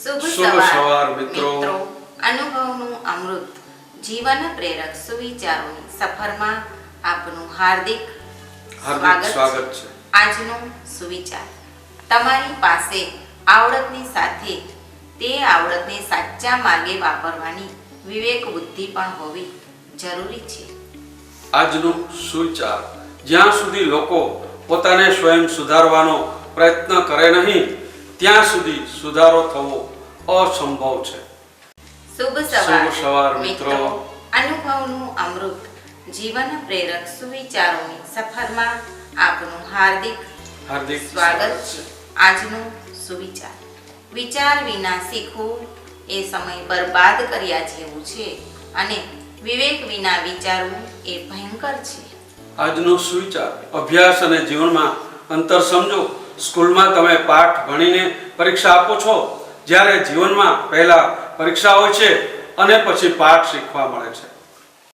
શુભ શુભ સવાર સવાર, મિત્રો. અનુભવનું અમૃત. જીવન પ્રેરક સુવિચારોની સફરમાં આપનું હાર્દિક હાર્દિક સ્વાગત છે. આજનો સુવિચાર. તમારી પાસે આવડતની સાથે તે આવડતને સાચા માર્ગે વાપરવાની વિવેક બુદ્ધિ પણ હોવી જરૂરી છે. આજનો સુવિચાર. જ્યાં સુધી લોકો પોતાને સ્વયં સુધારવાનો પ્રયત્ન કરે નહીં ત્યાં સુધી સુધારો થવો અસંભવ છે. શુભ શુભ સવાર સવાર, મિત્રો. અનુભવનું અમૃત. જીવન પ્રેરક સુવિચારોની સફરમાં આપનું હાર્દિક હાર્દિક સ્વાગત છે. આજનો સુવિચાર. વિચાર વિના શીખવું એ સમય બરબાદ કર્યા જેવું છે અને વિવેક વિના વિચારવું એ ભયંકર છે. આજનો સુવિચાર અભ્યાસ અને જીવનમાં અંતર સમજો. સ્કૂલમાં તમે પાઠ ભણીને પરીક્ષા આપો છો? જ્યારે જીવનમાં પહેલા પરીક્ષા હોય છે અને પછી પાઠ શીખવા મળે છે.